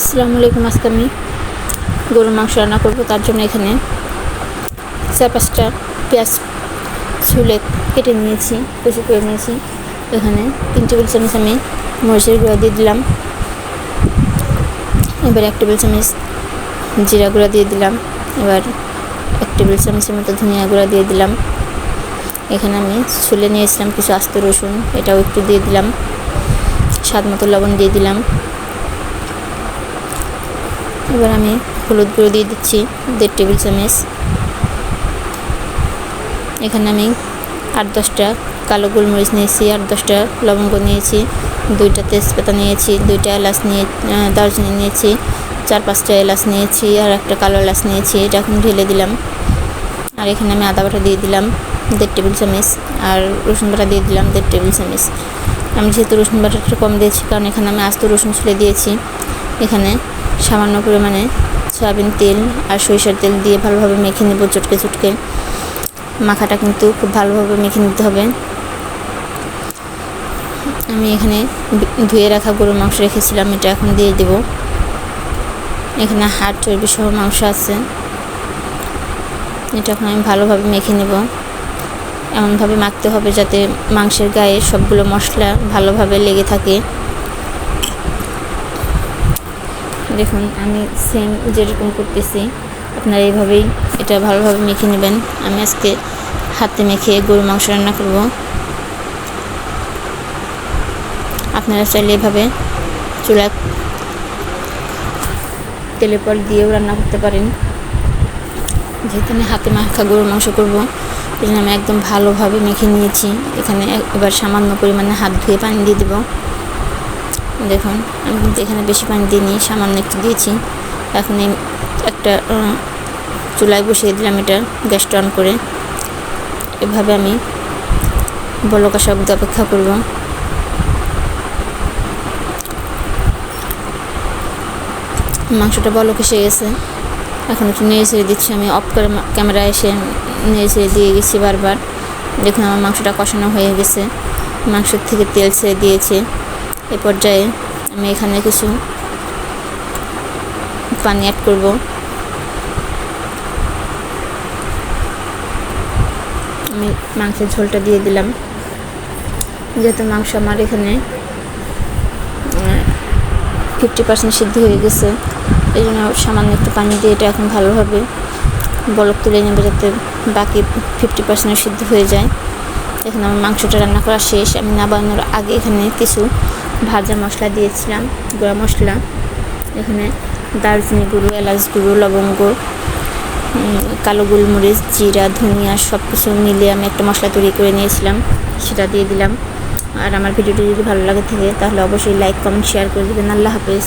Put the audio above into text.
আসসালামু আলাইকুম, আজকে আমি গরুর মাংস রান্না করব। তার জন্য এখানে চার পাঁচটা পেঁয়াজ ছুলে কেটে নিয়েছি, কুচি করে নিয়েছি। এখানে তিন টেবিল চামচ আমি মরিচের গুঁড়া দিয়ে দিলাম। এবার এক টেবিল চামচ জিরা গুঁড়া দিয়ে দিলাম। এবার এক টেবিল চামচের মতো ধনিয়া গুঁড়া দিয়ে দিলাম। এখানে আমি ছুলে নিয়েছিলাম কিছু আস্ত রসুন, এটাও একটু দিয়ে দিলাম। স্বাদ মতো লবণ দিয়ে দিলাম। এবার আমি হলুদ গুঁড়ো দিয়ে দিচ্ছি, দেড় টেবিল চামচ। এখানে আমি আট দশটা কালো গোলমরিচ নিয়েছি, আট দশটা লবঙ্গ নিয়েছি, দুইটা তেজপাতা নিয়েছি, দুইটা এলাচ নিয়ে দারচিনি নিয়েছি, চার পাঁচটা এলাচ নিয়েছি, আর একটা কালো এলাচ নিয়েছি, এটা এখন ঢেলে দিলাম। আর এখানে আমি আদা বাটা দিয়ে দিলাম। দেড় টেবিল চামচ আর রসুন বাটা দিয়ে দিলাম দেড় টেবিল চামচ। আমি যেহেতু রসুন বাটাটা কম দিয়েছি, কারণ এখানে আমি আস্ত রসুন ছুলে দিয়েছি। এখানে সামান্য পরিমাণে সয়াবিন তেল আর সরিষার তেল দিয়ে ভালোভাবে মেখে নেব চটকে চটকে। মাখাটা কিন্তু খুব ভালোভাবে মেখে নিতে হবে। আমি এখানে ধুয়ে রাখা গরুর মাংস রেখেছিলাম, এটা এখন দিয়ে দেব। এখানে হাড় চর্বি সহ মাংস আছে। এটা এখন আমি ভালোভাবে মেখে নেব। এমনভাবে মাখতে হবে যাতে মাংসের গায়ে সবগুলো মশলা ভালোভাবে লেগে থাকে। দেখুন, আমি সেম যেরকম করতেছি, আপনারা এইভাবেই এটা ভালোভাবে মেখে নেবেন। আমি আজকে হাতে মেখে গরু মাংস রান্না করব। আপনারা চাইলে এভাবে চুলা তেলে পর দিয়েও রান্না করতে পারেন। যেহেতু আমি হাতে মাখা গরুর মাংস করব এই জন্য আমি একদম ভালোভাবে মেখে নিয়েছি। এখানে এবার সামান্য পরিমাণে হাত ধুয়ে পানি দিয়ে দেবো। দেখুন, আমি কিন্তু এখানে বেশি পানি দিইনি, সামান্য একটু দিয়েছি। এখন এই একটা চুলায় বসিয়ে দিলাম এটা গ্যাসটা অন করে। এভাবে আমি বলকা শব্দ অপেক্ষা করব। মাংসটা বলক এসে গেছে। এখন একটু নেড়ে ছেড়ে দিচ্ছি, আমি অফ করে ক্যামেরা এসে নেড়ে ছেড়ে দিয়ে গেছি বারবার। দেখুন আমার মাংসটা কষানো হয়ে গেছে, মাংসের থেকে তেল ছেড়ে দিয়েছে। এ পর্যায়ে আমি এখানে কিছু পানি অ্যাড করব। আমি মাংসের ঝোলটা দিয়ে দিলাম। যেহেতু মাংস আমার এখানে ফিফটি পার্সেন্ট সিদ্ধ হয়ে গেছে। এই জন্য সামান্য একটু পানি দিয়ে এটা এখন ভালোভাবে বলক তুলে নেবে যাতে বাকি ফিফটি পার্সেন্ট সিদ্ধ হয়ে যায়। এখন আমার মাংসটা রান্না করা শেষ। আমি নাবানোর আগে এখানে কিছু ভাজা মশলা দিয়েছিলাম, গুঁড়া মশলা। এখানে দারচিনি গুঁড়ো, এলাচ গুঁড়ো, লবঙ্গ কালো গোলমরিচ, জিরা, ধনিয়া সব কিছু মিলিয়ে আমি একটা মশলা তৈরি করে নিয়েছিলাম। সেটা দিয়ে দিলাম। আর আমার ভিডিওটি যদি ভালো লাগে থাকে, তাহলে অবশ্যই লাইক কমেন্ট শেয়ার করে দেবেন। আল্লাহ হাফেজ।